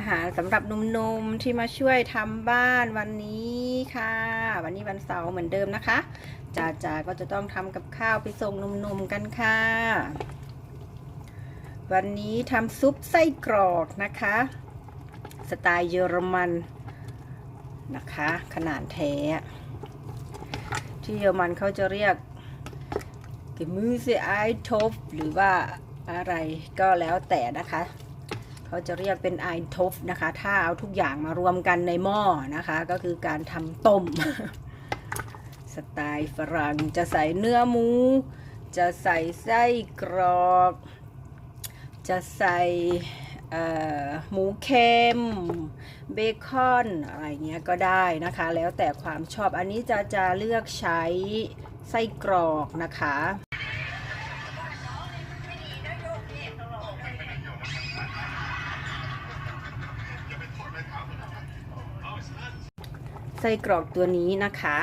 อาหารสำหรับหนุ่มๆที่มาช่วยทำบ้านวันนี้ค่ะ วันนี้วันเสาร์เหมือนเดิมนะคะจ่าจ๋าก็จะต้องทำกับข้าวไปส่งหนุ่มๆกันค่ะ วันนี้ทำซุปไส้กรอกนะคะ สไตล์เยอรมันนะคะ ขนาดแท้ ที่เยอรมันเขาจะเรียก g e m ü s e e i t o p หรือว่าอะไรก็แล้วแต่นะคะ เขาจะเรียกเป็น i t o p นะคะ ถ้าเอาทุกอย่างมารวมกันในหม้อนะคะ ก็คือการทำต้ม สไตล์ฝรั่งจะใส่เนื้อหมู จะใส่ไส้กรอก จะใส่หมูเค็มเบคอนอะไรเงี้ยก็ได้นะคะ แล้วแต่ความชอบอันนี้จะจะเลือกใช้ไส้กรอกนะคะ ไส้กรอกตัวนี้นะคะ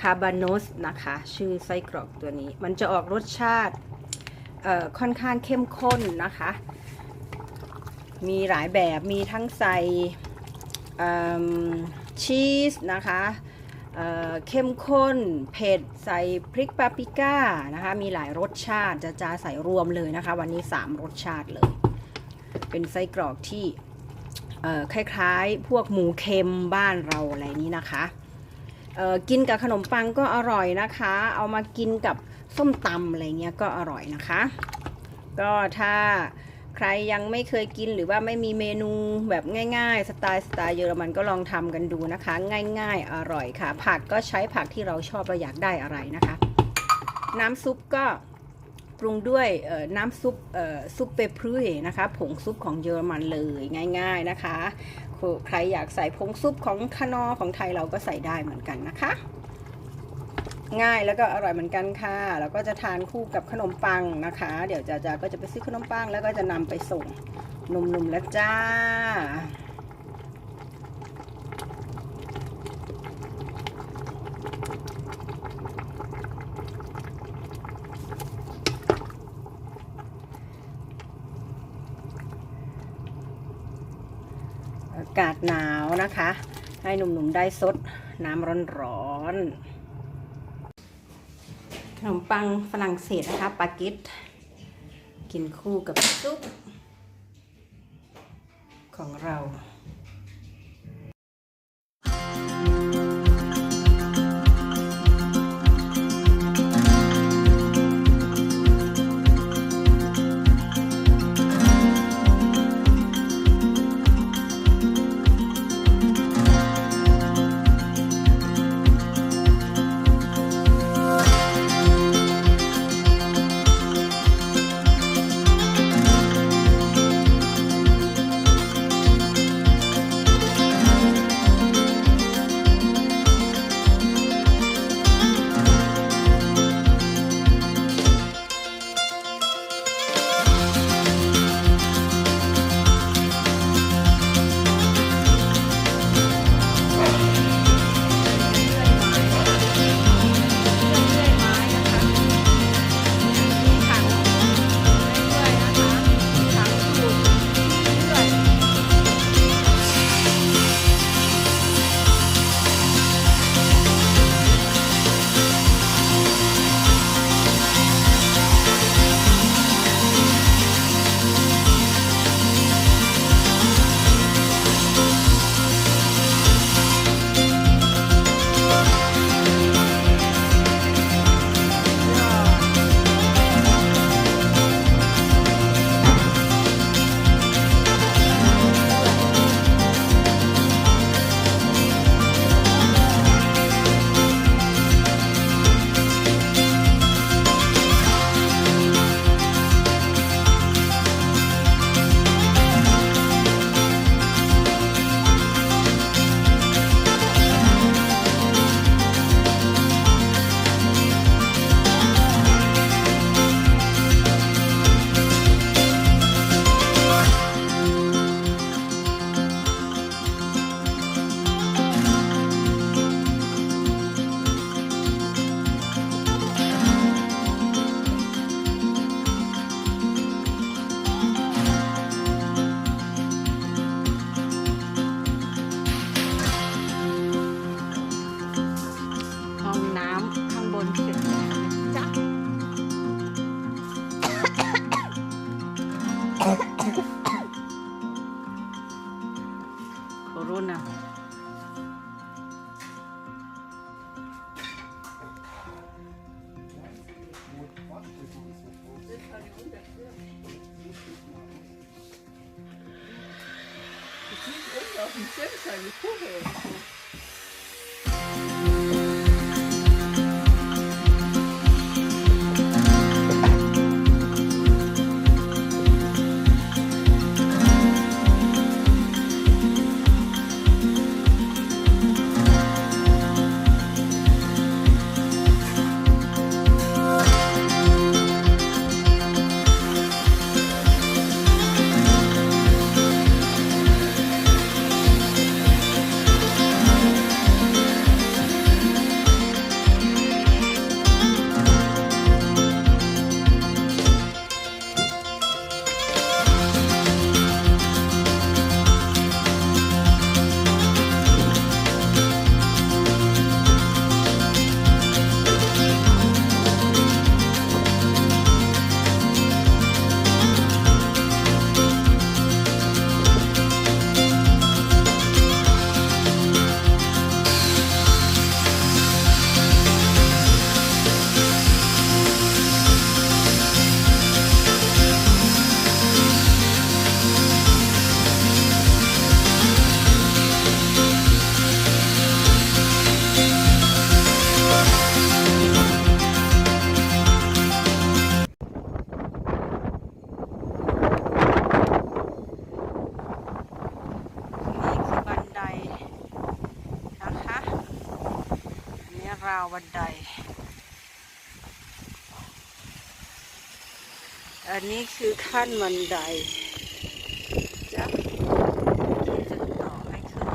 คาบานสนะคะ ชื่อไส้กรอกตัวนี้ มันจะออกรสชาติเอ่อค่อนข้างเข้มข้นนะคะ มีหลายแบบมีทั้งใส่ชีสนะคะเอ่อเข้มข้น เผ็ด ใส่พริกปาปริก้านะคะ มีหลายรสชาติจะจะใส่รวมเลยนะคะ วันนี้ 3 รสชาติเลย เป็นไส้กรอกที่ คล้ายๆ พวกหมูเค็มบ้านเราอะไรนี้นะคะกินกับขนมปังก็อร่อยนะคะ เอามากินกับส้มตำอะไรเงี้ยก็อร่อยนะคะ ก็ถ้าใครยังไม่เคยกินหรือว่าไม่มีเมนูแบบง่ายๆ สไตล์สไตล์เยอรมันก็ลองทำกันดูนะคะ ง่ายๆ อร่อยค่ะ ผักก็ใช้ผักที่เราชอบเราอยากได้อะไรนะคะ น้ำซุปก็ ปรุงด้วยน้ำซุปซุปเปพรุยนะคะ ผงซุปของเยอรมันเลยง่าย ๆนะคะ ใครอยากใส่ผงซุปของคานอของไทยเราก็ใส่ได้เหมือนกันนะคะ ง่ายแล้วก็อร่อยเหมือนกันค่ะ แล้วก็จะทานคู่กับขนมปังนะคะ เดี๋ยวจะจะก็จะไปซื้อขนมปัง แล้วก็จะนำไปส่งหนุ่มๆแล้วจ้าากาศหนาวนะคะ ให้หนุ่มๆได้ซดน้ำร้อนๆขนมปังฝรั่งเศสนะคะปาเกตกินคู่กับซุปของเรา 你真是，你后悔不？าวบันได อันนี้คือขั้นบันไดจ้ะที่จะต่อให้ขึ้น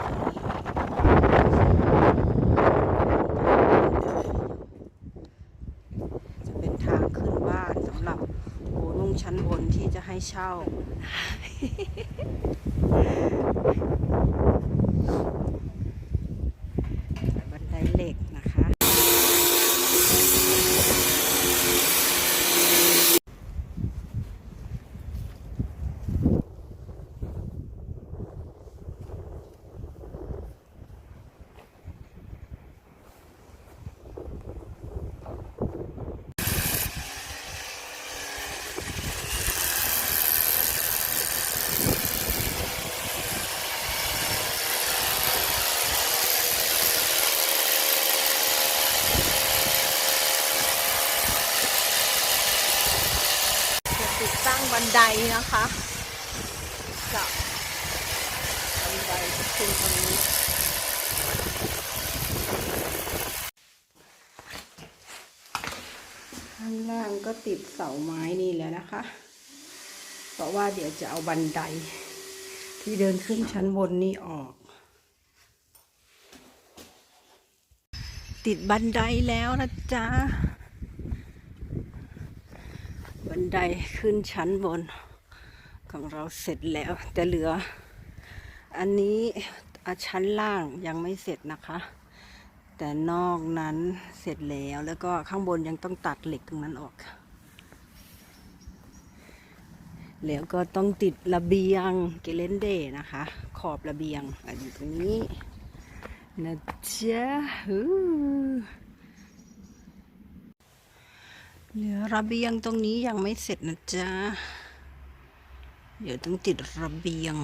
จะเป็นทางขึ้นบ้านสำหรับโอนุ่งชั้นบนที่จะให้เช่า บันไดเหล็กนะคะ จะติดตั้ง บันไดนะคะกับบันไดขึ้นตรงนี้ข้างล่างก็ติดเสาไม้นี่แล้วนะคะ เพราะว่าเดี๋ยวจะเอาบันได ที่เดินขึ้นชั้นบนนี่ออก ติดบันไดแล้วนะจ๊ะ นไดขึ้นชั้นบนของเราเสร็จแล้ว แต่เหลือ อันนี้อะชั้นล่างยังไม่เสร็จนะคะ แต่นอกนั้นเสร็จแล้วแล้วก็ข้างบนยังต้องตัดเหล็กตรงนั้นออก แล้วก็ต้องติดระเบียงเกเลนเดนะคะ ขอบระเบียงอยู่ตรงนี้นะจ๊ะ เหลือระเบียงตรงนี้ยังไม่เสร็จนะจ๊ะ เดี๋ยวต้องติดระเบียง